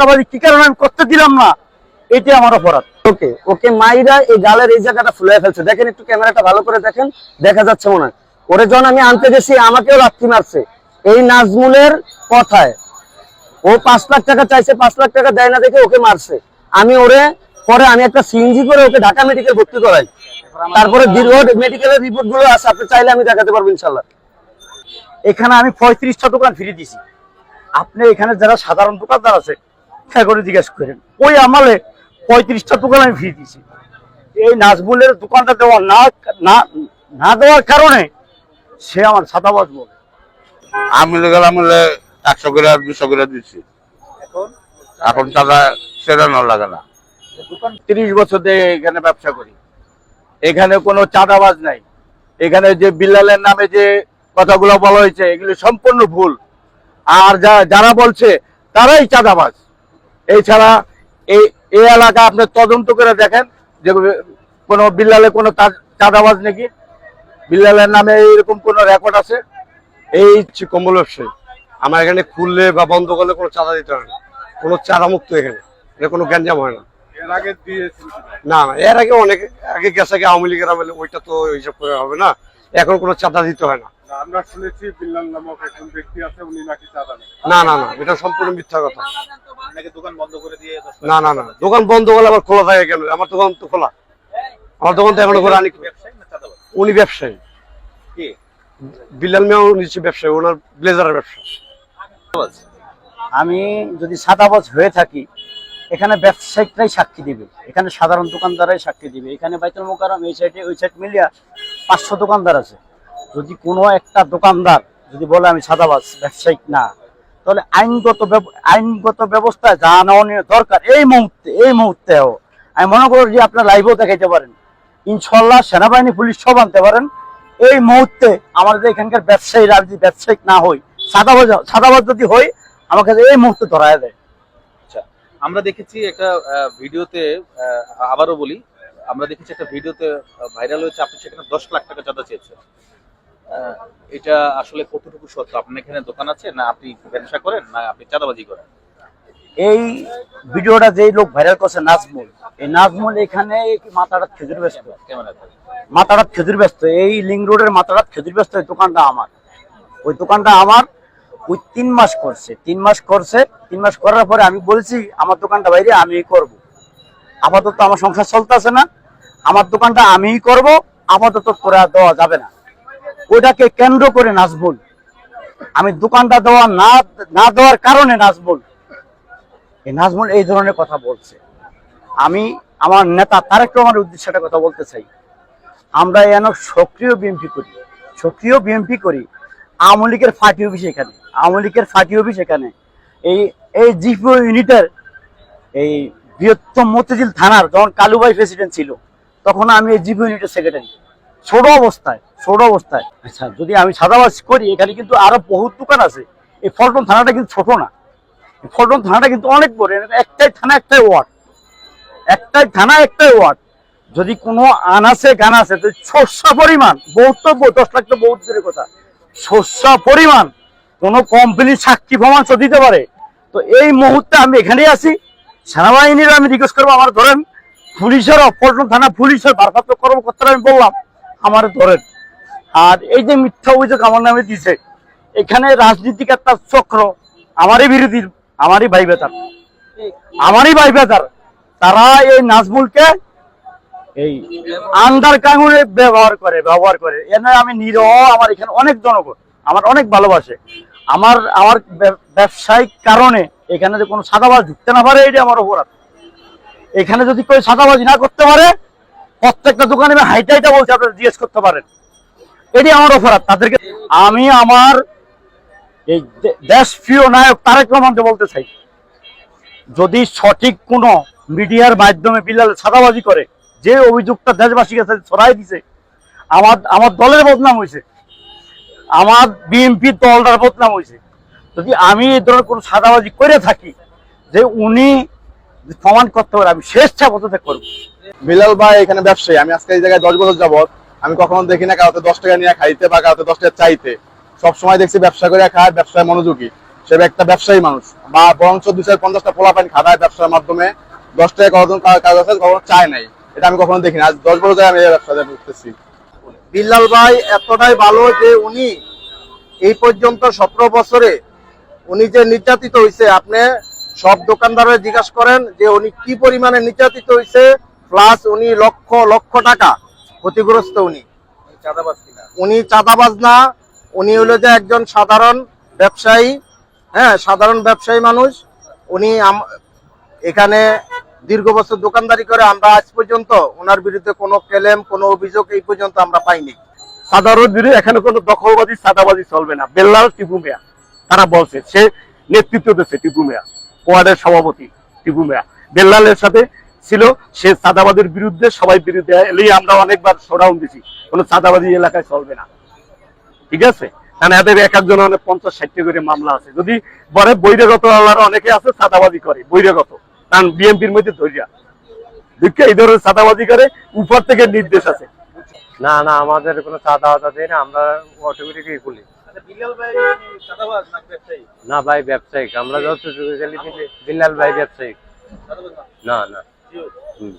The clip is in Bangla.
সাদাবাজি কি কারণে আমি করতে দিলাম না? এটি আমার অপরাধ। ওকে ওকে মাইরা এই গালের এই জায়গাটা ফুলে ফেলছে। দেখেন একটু ক্যামেরাটা ভালো করে দেখেন দেখা যাচ্ছে মনে হয়। ওরে যখন আমি আনতে গেছি আমাকেও লাথি মারছে। এই নাজমুলের কথায়। ও পাঁচ লাখ টাকা চাইছে পাঁচ লাখ টাকা দেয় না দেখে ওকে মারছে। আমি ওরে পরে আমি একটা সিএনজি করে ওকে ঢাকা মেডিকেল ভর্তি করাই। তারপরে দীর্ঘ মেডিকেলের রিপোর্টগুলো আছে আপনি চাইলে আমি দেখাতে পারব ইনশাল্লাহ এখানে আমি পঁয়ত্রিশটা দোকান ফিরে দিছি আপনি এখানে যারা সাধারণ দোকানদার আছে হ্যাঁ করে জিজ্ঞেস করেন। ওই আমলে পঁয়ত্রিশটা দোকান আমি ফিরে দিছি এই নাজমুলের দোকানটা দেওয়া না না দেওয়ার কারণে সে আমার ছাতাবাজ বলে। আমি গেলে আমলে একশো করে দুশো করে দিচ্ছি এখন? তারা সেটা না লাগে না। তিরিশ বছর ধরে এখানে ব্যবসা করি। এখানে কোনো চাঁদাবাজ নাই। এখানে যে বিল্লালের নামে যে কথাগুলো বলা হয়েছে এগুলো সম্পূর্ণ ভুল। আর যা- যারা বলছে তারাই চাঁদাবাজ। এছাড়া এই এই এলাকা আপনি তদন্ত করে দেখেন যে কোনো বিল্লালে কোনো তা- চাঁদাবাজ নাকি? বিল্লালের নামে এইরকম কোনো রেকর্ড আছে? এই হচ্ছে কম্বল ব্যবসায়ী। আমার এখানে খুললে বা বন্ধ করলে কোনো চাঁদা দিতে হয় না। কোনো চাঁদা মুক্ত এখানে। এটা কোনো গ্যাঞ্জাম হয় না। এর আগে দিয়েছিল। না না এর আগে অনেক আগে গেছে আগে আওয়ামী লীগের আমলে ওইটা তো হিসাব করে হবে না। এখন কোনো চাঁদা দিতে হয় না। আমরা শুনেছি বিল্লাল নামক একজন ব্যক্তি আছে উনি নাকি চাঁদা নেন না না না এটা সম্পূর্ণ মিথ্যা কথা। নাকি দোকান বন্ধ করে দিয়ে না না না দোকান বন্ধ করলে আবার খোলা থাকে কেন? আমার দোকান তো খোলা। আমার দোকান তো এখনও আনি চাঁদাবাজ? উনি ব্যবসায়ী। কি? বিল্লাল মিয়াও নিচ্ছে ব্যবসায়ী ওনার ব্লেজারের ব্যবসা। আমি যদি সাদাবাজ হয়ে থাকি এখানে ব্যবসায়িকরাই সাক্ষী দিবে। এখানে সাধারণ দোকানদারাই সাক্ষী দিবে। এখানে বাইতুল মোকারম এই সাইডে ওই সাইড মিলিয়া পাঁচশো দোকানদার আছে। যদি কোনো একটা দোকানদার যদি বলে আমি সাদাবাজ ব্যবসায়িক না, তাহলে আইনগত আইনগত ব্যবস্থা যা নেওয়া দরকার এই মুহূর্তে, এই মুহূর্তেও। আমি মনে করি যে আপনার লাইভও দেখাইতে পারেন। ইনশাল্লাহ সেনাবাহিনী, পুলিশ সব আনতে পারেন। এই মুহূর্তে আমাদের এখানকার ব্যবসায়ীরা যদি ব্যবসায়িক না হই সাদাবাজ সাদাবাজ যদি হই আমাকে এই মুহূর্তে ধরায় দেয়। আচ্ছা আমরা দেখেছি একটা ভিডিওতে আবারও বলি, আমরা দেখেছি একটা ভিডিওতে ভাইরাল হয়েছে, আপনি সেখানে দশ লাখ টাকা চাঁদা চেয়েছেন। এটা আসলে কতটুকু সত্য? আপনার এখানে দোকান আছে না আপনি ব্যবসা করেন না আপনি চাঁদাবাজি করেন? এই ভিডিওটা যেই লোক ভাইরাল করছে নাজমুল এই নাজমুল এখানে মাথাটা খেজুর ব্যস্ত? মাথাটা খেজুর ব্যস্ত এই লিং রোডের মাথাটা খেজুর ব্যস্ত এই দোকানটা আমার। ওই দোকানটা আমার ওই তিন মাস করছে তিন মাস করছে তিন মাস করার পরে আমি বলছি আমার দোকানটা বাইরে আমিই করব। আপাতত আমার সংসার চলতেছে না আমার দোকানটা আমিই করব আপাতত করে দেওয়া যাবে না। ওইটাকে কেন্দ্র করে নাজবুল। আমি দোকানটা দেওয়া না না দেওয়ার কারণে নাজবুল। এই নাজমুল এই ধরনের কথা বলছে। আমি আমার নেতা তারেক রহমানের উদ্দেশ্যে একটা কথা বলতে চাই। আমরা যেন সক্রিয় বিএমপি করি। সক্রিয় বিএমপি করি, আওয়ামী লীগের ফাটি অফিস এখানে, আওয়ামী লীগের ফাটি অফিস এখানে। এই এই জিপিও ইউনিটের এই বৃহত্তম মতিঝিল থানার যখন কালুবাই প্রেসিডেন্ট ছিল, তখন আমি এই জিপিও ইউনিটের সেক্রেটারি ছোট অবস্থায় ছোট অবস্থায়। আচ্ছা যদি আমি সাদাবাস করি, এখানে কিন্তু আরও বহুত দোকান আছে। এই ফলটন থানাটা কিন্তু ছোট না। ফলটন থানাটা কিন্তু অনেক বড়। একটাই থানা, একটাই ওয়ার্ড। একটাই থানা, একটাই ওয়ার্ড। যদি কোনো আনাসে গান আছে, তো শস্য পরিমাণ বক্তব্য দশ লাখ তো বহুত কথা। শস্য পরিমাণ, কোন কোম্পানি সাক্ষী প্রমাণ দিতে পারে। তো এই মুহূর্তে আমি এখানেই আছি। সেনাবাহিনীর আমি রিকোয়েস্ট করব, আমার ধরেন পুলিশের পল্টন থানা পুলিশের ভারপ্রাপ্ত কর্মকর্তারা আমি বললাম আমার ধরেন। আর এই যে মিথ্যা অভিযোগ আমার নামে দিছে, এখানে রাজনীতিক একটা চক্র আমারই বিরোধী, আমারই ভাই বেতার। আমারই ভাই বেতার। তারা এই নাজমুলকে এই আন্ডার কাঙ্গুনে ব্যবহার করে ব্যবহার করে। এনে আমি নিরহ, আমার এখানে অনেক জনগণ, আমার অনেক ভালোবাসে। আমার আমার ব্য- ব্যবসায়িক কারণে এখানে যে কোনো সাদাবাজ ঢুকতে না পারে এটা আমার অপরাধ। এখানে যদি কেউ সাদাবাজি না করতে পারে প্রত্যেকটা দোকানে আমি হাইটা হাইটা বলছি, আপনারা জিজ্ঞেস করতে পারেন। এটি আমার অপরাধ, তাদেরকে আমি আমার এই দেশ প্রিয় নায়ক তারেক রহমানকে বলতে চাই। যদি সঠিক কোন মিডিয়ার মাধ্যমে বিলাল সাদাবাজি করে, যে অভিযোগটা দেশবাসীর কাছে ছড়াই দিছে, আমার আমার দলের বদনাম হয়েছে আমার বিএনপি দলটার বদনাম হয়েছে যদি আমি এই ধরনের কোনো সাদাবাজি করে থাকি, যে উনি প্রমাণ করতে পারে আমি শেষটা পদত্যাগ করব। বিলাল ভাই এখানে ব্যবসায়ী আমি আজকে এই জায়গায় দশ বছর যাবত আমি কখনো দেখি না কাউকে দশ টাকা নিয়ে খাইতে বা কাউকে দশ টাকা চাইতে। সবসময় দেখছি ব্যবসা করে খায় ব্যবসায় মনোযোগী। সে একটা ব্যবসায়ী মানুষ। বা বরঞ্চ দুশো পঞ্চাশটা পোলা পানি খাদায় ব্যবসার মাধ্যমে দশ টাকা কখন কাজ আছে কখনো চায় নাই। এটা আমি কখনো দেখিনি আজ দশ বছর আমি এই ব্যবসাতে করতেছি বিল্লাল ভাই এতটাই ভালো যে উনি এই পর্যন্ত সতেরো বছরে উনি যে নির্যাতিত হয়েছে আপনি সব দোকানদারে জিজ্ঞাসা করেন যে উনি কি পরিমাণে নির্যাতিত হয়েছে প্লাস উনি লক্ষ লক্ষ টাকা ক্ষতিগ্রস্ত উনি। উনি চাঁদাবাজ না উনি হলো যে একজন সাধারণ ব্যবসায়ী হ্যাঁ সাধারণ ব্যবসায়ী মানুষ। উনি এখানে দীর্ঘ বছর দোকানদারি করে আমরা আজ পর্যন্ত ওনার বিরুদ্ধে কোনো ক্লেম কোনো অভিযোগ এই পর্যন্ত আমরা পাইনি। সাধারণ বিরোধী এখানে কোনো দখলবাজি সাদাবাজি চলবে না। বেল্লাল টিপু মিয়া তারা বলছে সে নেতৃত্ব দিচ্ছে টিপু মিয়া। ওয়ার্ডের সভাপতি টিপু মিয়া। বেল্লালের সাথে ছিল, সে সাদাবাদের বিরুদ্ধে সবাই বিরুদ্ধে এলেই আমরা অনেকবার শোডাউন দিছি। কোনো সাদাবাজি এলাকায় চলবে না। ঠিক আছে? কারণ এদের এক একজন অনেক পঞ্চাশ ষাটটি করে মামলা আছে। যদি বলে বৈরাগত আল্লাহর অনেকে আছে সাদাবাজি করে বৈরাগত কারণ বিএনপির মধ্যে ধৈর্য। দুঃখে এই ধরনের সাদাবাজি করে, উপর থেকে নির্দেশ আছে। না না, আমাদের কোনো চাঁদা আদা দেয় না, আমরা অটোমেটিকই খুলি। আচ্ছা ভাই না ভাই ব্যবসায়িক। আমরা যত যুগে গেলি বিল্লাল ভাই ব্যবসায়িক। না? না না। হুম।